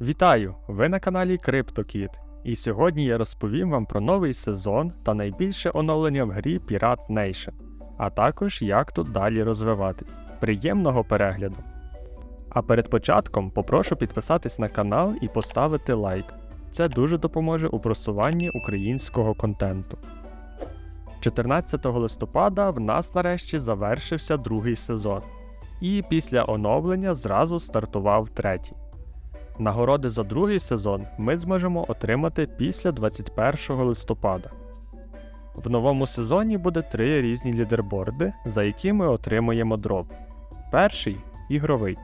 Вітаю! Ви на каналі CryptoKid. І сьогодні я розповім вам про новий сезон та найбільше оновлення в грі Pirate Nation, а також як тут далі розвиватись. Приємного перегляду! А перед початком попрошу підписатись на канал і поставити лайк. Це дуже допоможе у просуванні українського контенту. 14 листопада в нас нарешті завершився другий сезон, і після оновлення зразу стартував третій. Нагороди за другий сезон ми зможемо отримати після 21 листопада. В новому сезоні буде три різні лідерборди, за які ми отримуємо дроп. Перший ігровий.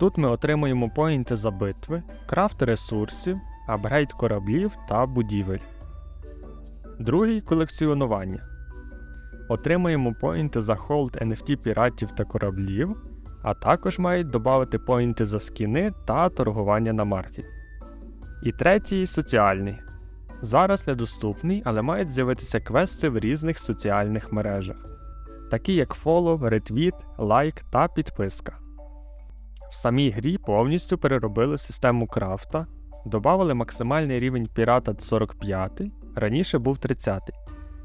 Тут ми отримуємо поінти за битви, крафт ресурсів, апгрейд кораблів та будівель. Другий колекціонування. Отримаємо поінти за холд NFT піратів та кораблів, а також мають додати поінти за скіни та торгування на маркеті. І третій соціальний. Зараз недоступний, але мають з'явитися квести в різних соціальних мережах, такі як фоллоw, ретвіт, лайк та підписка. В самій грі повністю переробили систему крафта, додали максимальний рівень пірата 45, раніше був 30,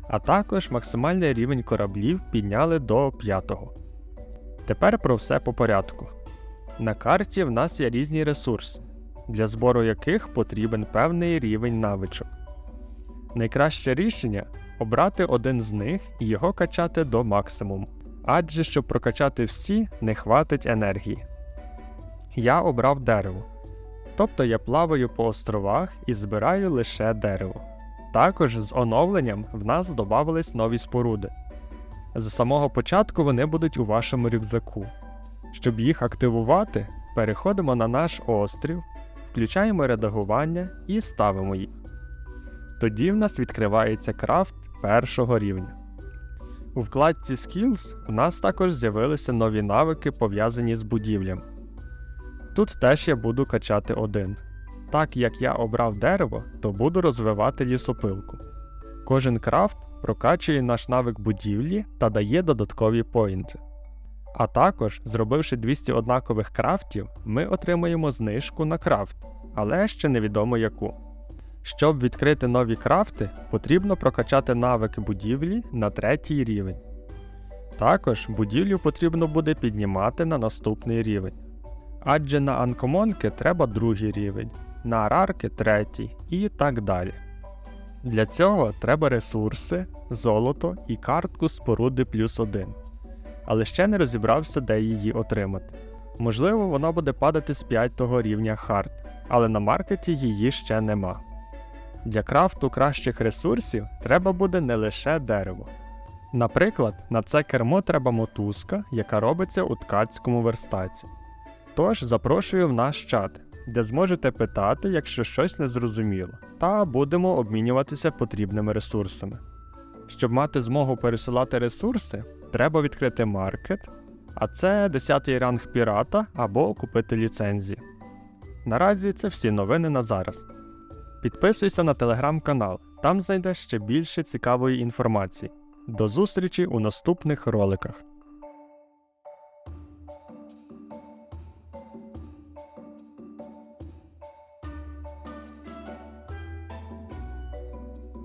а також максимальний рівень кораблів підняли до 5. Тепер про все по порядку. На карті в нас є різні ресурси, для збору яких потрібен певний рівень навичок. Найкраще рішення обрати один з них і його качати до максимуму, адже щоб прокачати всі, не хватить енергії. Я обрав дерево. Тобто я плаваю по островах і збираю лише дерево. Також з оновленням в нас додавались нові споруди. З самого початку вони будуть у вашому рюкзаку. Щоб їх активувати, переходимо на наш острів, включаємо редагування і ставимо їх. Тоді в нас відкривається крафт першого рівня. У вкладці Skills в нас також з'явилися нові навики, пов'язані з будівлями. Тут теж я буду качати один. Так як я обрав дерево, то буду розвивати лісопилку. Кожен крафт прокачує наш навик будівлі та дає додаткові поінти. А також, зробивши 200 однакових крафтів, ми отримаємо знижку на крафт, але ще невідомо яку. Щоб відкрити нові крафти, потрібно прокачати навики будівлі на третій рівень. Також будівлю потрібно буде піднімати на наступний рівень. Адже на анкомонки треба другий рівень, на арарки третій і так далі. Для цього треба ресурси, золото і картку споруди плюс 1. Але ще не розібрався, де її отримати. Можливо, вона буде падати з 5 рівня хард, але на маркеті її ще нема. Для крафту кращих ресурсів треба буде не лише дерево. Наприклад, на це кермо треба мотузка, яка робиться у ткацькому верстаці. Тож запрошую в наш чат, де зможете питати, якщо щось не зрозуміло, та будемо обмінюватися потрібними ресурсами. Щоб мати змогу пересилати ресурси, треба відкрити маркет, а це 10 й ранг пірата або купити ліцензію. Наразі це всі новини на зараз. Підписуйся на телеграм-канал, там знайдеш ще більше цікавої інформації. До зустрічі у наступних роликах.